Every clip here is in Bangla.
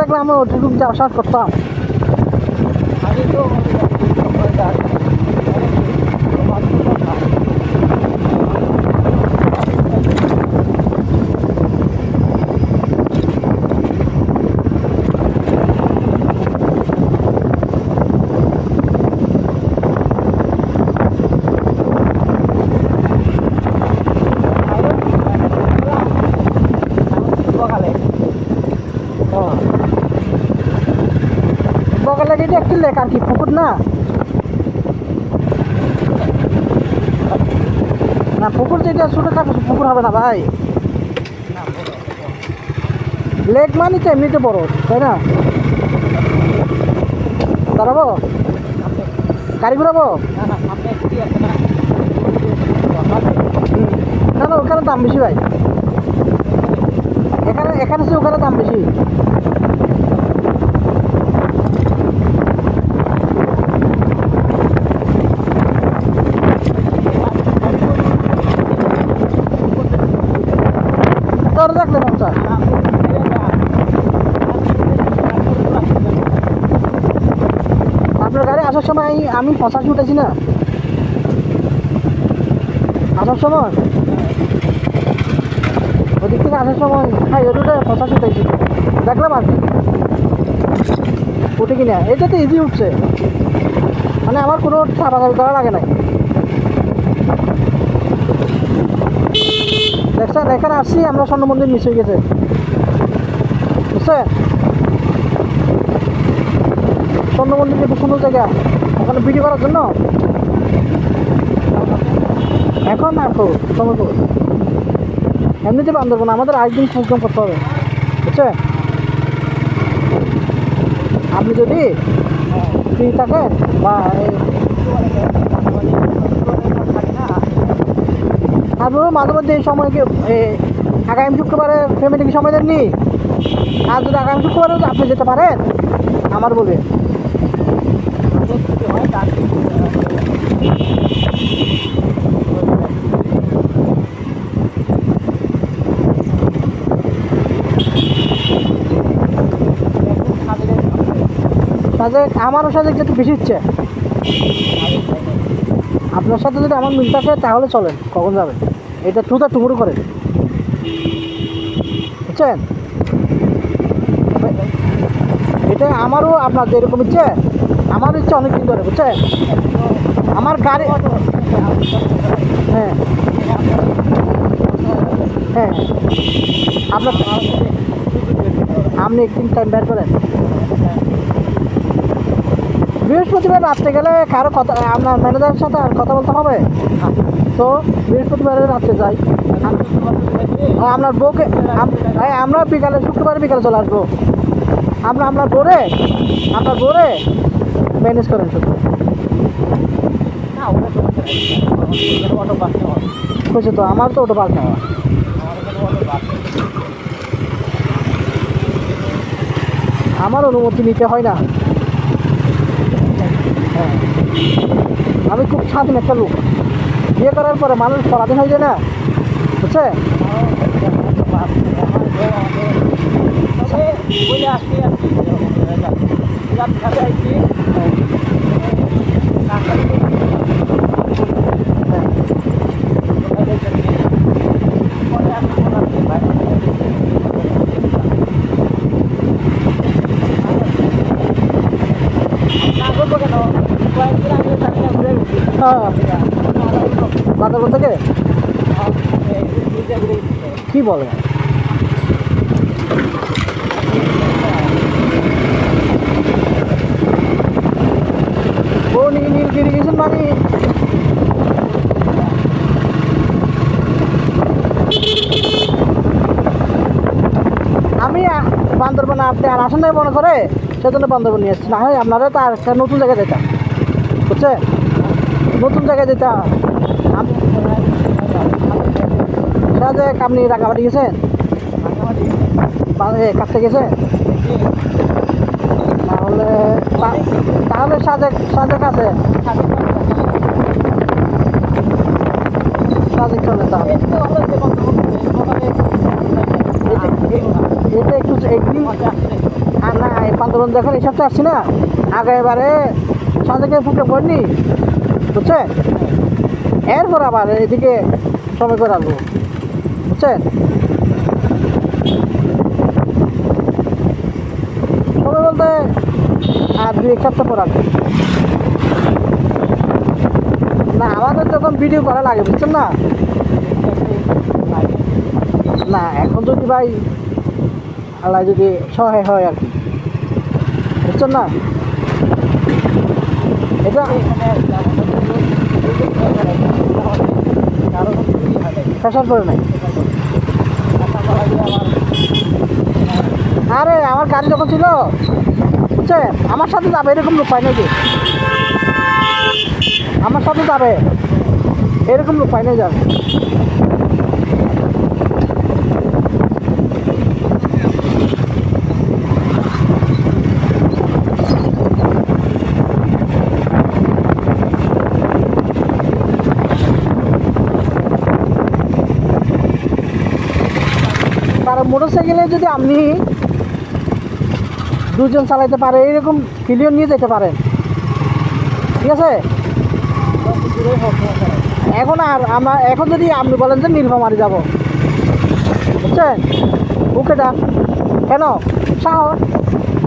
থাকলে আমি ওটুকু সাজ করতাম। বগলে এটা একটি আর কি, পুকুর না? না, পুকুর যেটা ছোটো খাটো পুকুর হবে না ভাই। লেক মানে তো এমনিতে বড়, তাই না? দাঁড়াবো? গাড়ি ঘুরাবো। না না, ওখানে দাম বেশি ভাই। এখানে এখানে সে ওখানে দাম বেশি। তোর দেখলে মমতা আপনার গাড়ি আসার সময় আমি পঁচাশি উঠেছি না? আসার সময়? ওদিক থেকে আসার সময় হ্যাঁ এর উঠে পঁচাশি উঠেছি। দেখলাম আর উঠে কিনা? এটা তো ইজি উঠছে। মানে আমার কোনো চাপাচাপি করা লাগে নাই। দেখছেন এখানে আসছি, আমরা স্বর্ণ মন্দির হয়ে গেছে। বুঝছেন স্বর্ণ মন্দির একটু সুন্দর জায়গা, ওখানে ভিডিও করার জন্য? এখন না তো সময় করো এমনিতে না আমাদের আরেকদিন প্রোগ্রাম করতে হবে বুঝছেন আপনি যদি ফ্রি থাকেন, বা আপনারও মাঝে মধ্যে এই সময়কে এ, আগামী শুক্রবারে ফ্যামিলিকে সময় দেননি? আর যদি আগামী শুক্রবারে আপনি যেতে পারেন আমার বলে। আমারও সাথে একটু বেশি আপনার সাথে যদি আমার মিল থাকে তাহলে চলেন কখন যাবেন? এটা টুটা টুমুরু করে। বুঝছেন? এটা আমারও আপনার যেরকম ইচ্ছে, আমার ইচ্ছে অনেক দিন ধরে, বুঝছেন? আমার গাড়ি হ্যাঁ। হ্যাঁ। আপনার আপনি একদিন টাইম বের করেন। বৃহস্পতিবার রাত্রে গেলে কারও কথা আপনার ম্যানেজারের সাথে আর কথা বলতে হবে? তো বৃহস্পতিবার রাত্রে যাই। আপনার বউকে, আম- আমরা বিকালে, শুক্রবার বিকালে চলে আসব। আমরা আপনার বোরে আপনার বোরে ম্যানেজ করেন শুধু। বুঝছ তো, আমার তো ওটা বাদ নেওয়া আমার অনুমতি নিতে হয় না। হ্যাঁ। আমি খুব স্বাধীন একটা লোক। বিয়ে করার পরে মানুষ পরাধীন হয়ে যায় না, বুঝছে? হ্যাঁ বাজার থেকে? কি বলে? আমি বান্দরবনে আপনি আর আসেন নাই মনে করে, সেজন্য বান্দরবন নিয়ে এসেছি। না হয় আপনারা তো আর একটা নতুন জায়গায় যেতাম। বুঝছে নতুন জায়গায় যেতাম আম- সাজেক আপনি রাঙামাটি গেছেন? কাছে গেছেন? তাহলে তাহলে সাজেক সাজেক আছে। সাজেক চলে একটু আর তখন যখন এই সপ্তাহে আসছি না। আগে এবারে সাঁতাকে ফুটে পড়নি। বুঝছে এরপর আবার এদিকে সময় করে আসব। বুঝছেন? সময় বলতে আর দুই এক সপ্তাহ পর আসবে। না, আমাদের তখন ভিডিও করা লাগে, বুঝছেন না? না, এখন যদি ভাই আল্লাহ যদি সহায় হয় আর কি। বুঝছেন না? এটা প্রেশার নাই? আরে, আমার গাড়ি যখন ছিল, বুঝছে? আমার সাথে যাবে, এরকম লোক পাই নাকি? আমার সাথে যাবে, এরকম লোক পাই নাই যাবে? কারণ মোটর সাইকেলে যদি আপনি দুজন চালাইতে পারে, এরকম ক্লিয়ার নিয়ে যেতে পারেন। ঠিক আছে? এখন আর আমার, এখন যদি আপনি বলেন যে নীলফামারি যাব। বুঝছেন? ওকে ডাক। কেন? সাহস।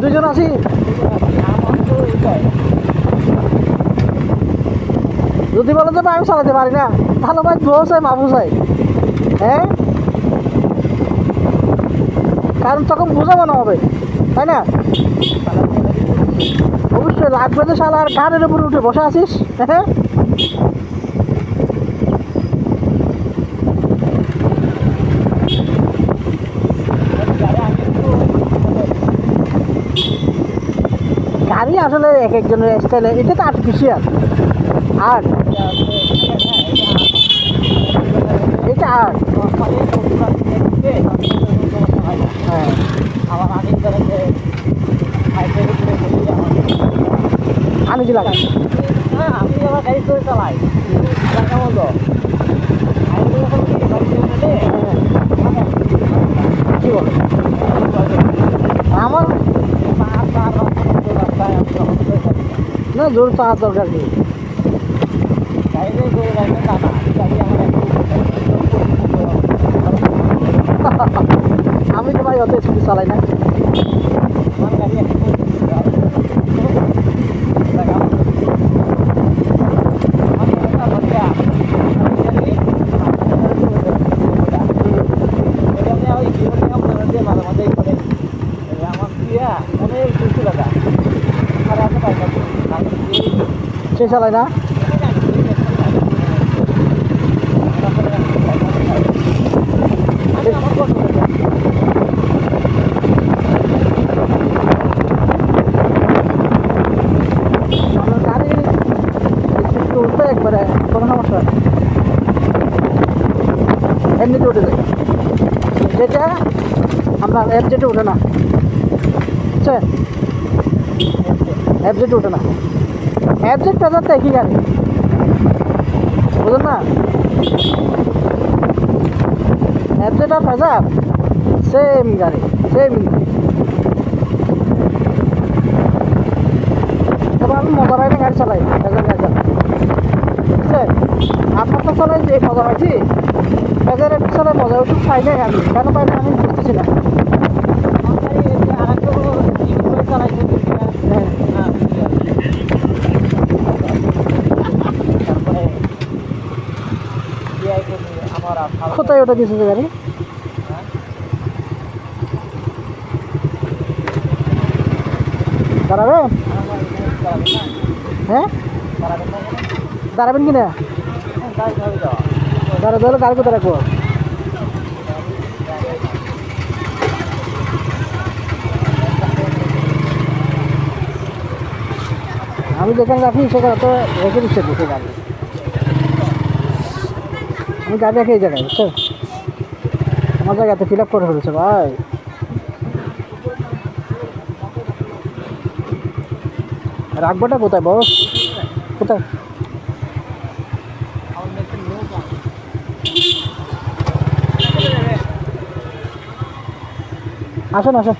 দুজন আছি। যদি বলেন যে আমি চালাতে পারি না, তাহলে ভাই দোষ চাই মাফু চাই হ্যাঁ? কারণ তখন বোঝানো হবে, তাই না? অবশ্যই লাগবে তো শালা, আর কারের উপরে উঠে বসে আছিস? হ্যাঁ? গাড়ি আসলে এক একজনের স্টাইলে এটা তো আর্টিফিশিয়াল আর্ট এটা আর্ট হ্যাঁ আমি কি লাগাই। আমি গাড়ি চালাই টাকা বলতো আমি গাড়ি করে বলে? আমার জোর দরকার তা না গাড়ি আমার আমি তো ভাই অত স্কুটি চালাই না আমার গাড়ি একটু অনেক কিছু দাদা আর আছে পাইকা সে চালাই না। একবারে কোনো সমস্যা এমনিতে উঠে যায় যেটা আমরা অ্যাপ যেটা উঠে না। বুঝছেন অ্যাপ যেটা উঠে না। পেজার তো একই গাড়ি। বুঝলেন না? অ্যাপ জেট আর পেজার সেম গাড়ি সেম তবে আমি মজা পাই না গাড়ি চালাই পেজার গাড়ি চালাই। বুঝছেন? আপনার তো চালাই যে মজা পাইছি। পেজারের পিছনে মজা, একটু পাই নাই আমি কেন পাই না আমি বুঝতেছি না। হ্যাঁ কোথায় ওটা দিয়েছে যে গাড়ি দাঁড়াবে? হ্যাঁ? দাঁড়াবেন কি না দাঁড়া ধরো গাড়ি কোথায় রাখব। আমি যেখানে রাখি, সেখানে তো রেখে দিচ্ছে আমি গাড়ি রাখি এই জায়গায় বুঝছ? আমার জায়গাতে ফিল আপ করে ফেলেছে ভাই। রাখবোটা কোথায় বস কোথায়? আসেন আসেন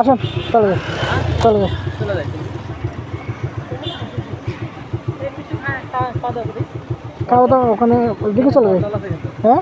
আসেন, চলে যাই চলে চলে যাই খাওয়া দাওয়া ওখানে, ওদিকে চলে যাই। হ্যাঁ?